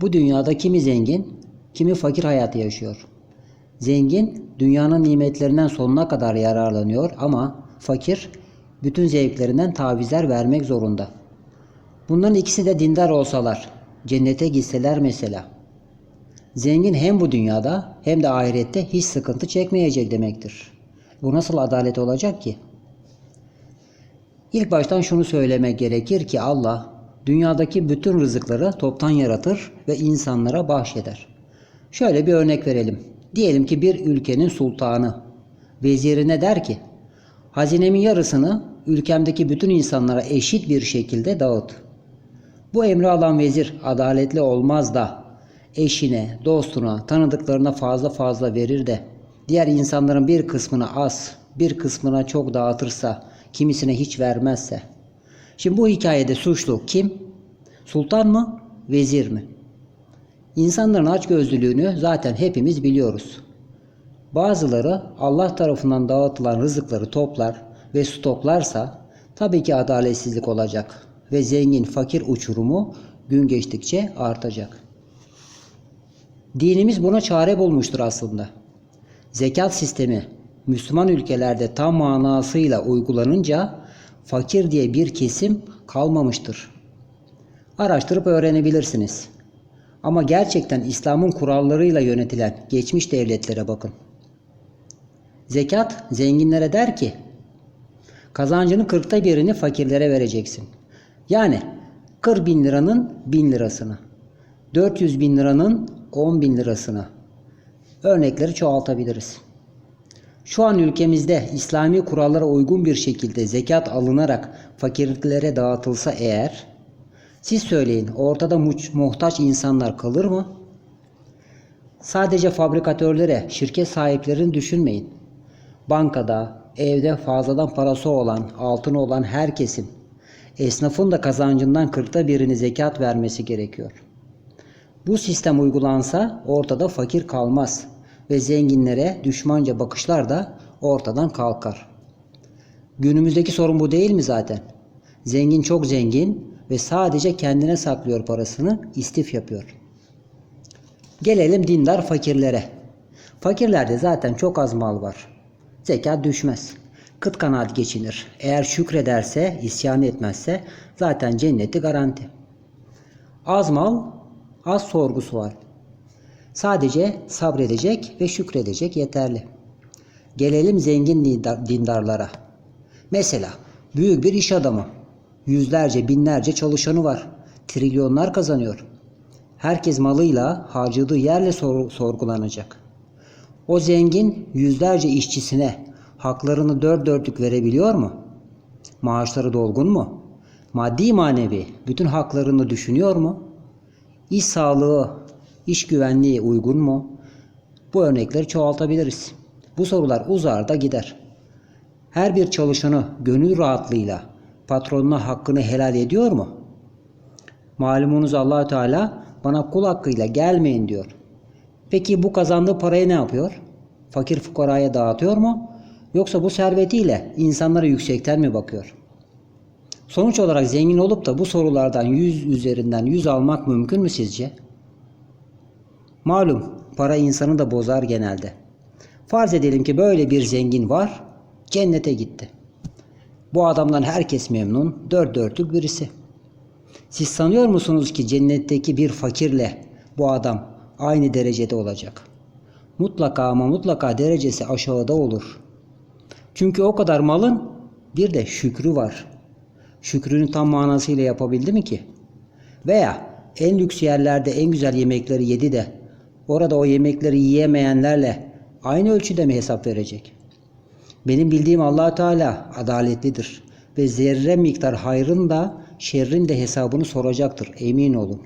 Bu dünyada kimi zengin, kimi fakir hayatı yaşıyor. Zengin dünyanın nimetlerinden sonuna kadar yararlanıyor ama fakir bütün zevklerinden tavizler vermek zorunda. Bunların ikisi de dindar olsalar, cennete gitseler mesela. Zengin hem bu dünyada hem de ahirette hiç sıkıntı çekmeyecek demektir. Bu nasıl adalet olacak ki? İlk baştan şunu söylemek gerekir ki Allah dünyadaki bütün rızıkları toptan yaratır ve insanlara bahşeder. Şöyle bir örnek verelim. Diyelim ki bir ülkenin sultanı vezirine der ki hazinemin yarısını ülkemdeki bütün insanlara eşit bir şekilde dağıt. Bu emri alan vezir adaletli olmaz da eşine, dostuna, tanıdıklarına fazla fazla verir de diğer insanların bir kısmına az, bir kısmına çok dağıtırsa, kimisine hiç vermezse. Şimdi bu hikayede suçlu kim? Sultan mı, vezir mi? İnsanların açgözlülüğünü zaten hepimiz biliyoruz. Bazıları Allah tarafından dağıtılan rızıkları toplar ve stoklarsa tabii ki adaletsizlik olacak ve zengin fakir uçurumu gün geçtikçe artacak. Dinimiz buna çare bulmuştur aslında. Zekat sistemi Müslüman ülkelerde tam manasıyla uygulanınca fakir diye bir kesim kalmamıştır. Araştırıp öğrenebilirsiniz. Ama gerçekten İslam'ın kurallarıyla yönetilen geçmiş devletlere bakın. Zekat zenginlere der ki kazancının kırkta birini fakirlere vereceksin. Yani 40 bin liranın bin lirasını, 400 bin liranın 10 bin lirasını. Örnekleri çoğaltabiliriz. Şu an ülkemizde İslami kurallara uygun bir şekilde zekat alınarak fakirlere dağıtılsa eğer, siz söyleyin ortada muhtaç insanlar kalır mı? Sadece fabrikatörlere, şirket sahiplerini düşünmeyin. Bankada, evde fazladan parası olan, altını olan herkesin, esnafın da kazancından kırkta birini zekat vermesi gerekiyor. Bu sistem uygulansa ortada fakir kalmaz ve zenginlere düşmanca bakışlar da ortadan kalkar. Günümüzdeki sorun bu değil mi zaten? Zengin çok zengin ve sadece kendine saklıyor parasını, istif yapıyor. Gelelim dindar fakirlere. Fakirlerde zaten çok az mal var. Zekat düşmez. Kıt kanaat geçinir. Eğer şükrederse, isyan etmezse zaten cenneti garanti. Az mal, az sorgusu var. Sadece sabredecek ve şükredecek yeterli. Gelelim zengin dindar- dindarlara. Mesela büyük bir iş adamı. Yüzlerce, binlerce çalışanı var. Trilyonlar kazanıyor. Herkes malıyla, harcadığı yerle sor- sorgulanacak. O zengin yüzlerce işçisine haklarını dört dörtlük verebiliyor mu? Maaşları dolgun mu? Maddi manevi bütün haklarını düşünüyor mu? İş sağlığı, iş güvenliği uygun mu? Bu örnekleri çoğaltabiliriz. Bu sorular uzar da gider. Her bir çalışanı gönül rahatlığıyla patronuna hakkını helal ediyor mu? Malumunuz allah Teala bana kul hakkıyla gelmeyin diyor. Peki bu kazandığı parayı ne yapıyor? Fakir fukaraya dağıtıyor mu? Yoksa bu servetiyle insanlara yüksekten mi bakıyor? Sonuç olarak zengin olup da bu sorulardan 100 üzerinden 100 almak mümkün mü sizce? Malum para insanı da bozar genelde. Farz edelim ki böyle bir zengin var, cennete gitti. Bu adamdan herkes memnun, dört dörtlük birisi. Siz sanıyor musunuz ki cennetteki bir fakirle bu adam aynı derecede olacak? Mutlaka ama mutlaka derecesi aşağıda olur. Çünkü o kadar malın bir de şükrü var. Şükrünü tam manasıyla yapabildi mi ki? Veya en lüks yerlerde en güzel yemekleri yedi de orada o yemekleri yiyemeyenlerle aynı ölçüde mi hesap verecek? Benim bildiğim allah Teala adaletlidir ve zerre miktar hayrın da şerrin de hesabını soracaktır emin olun.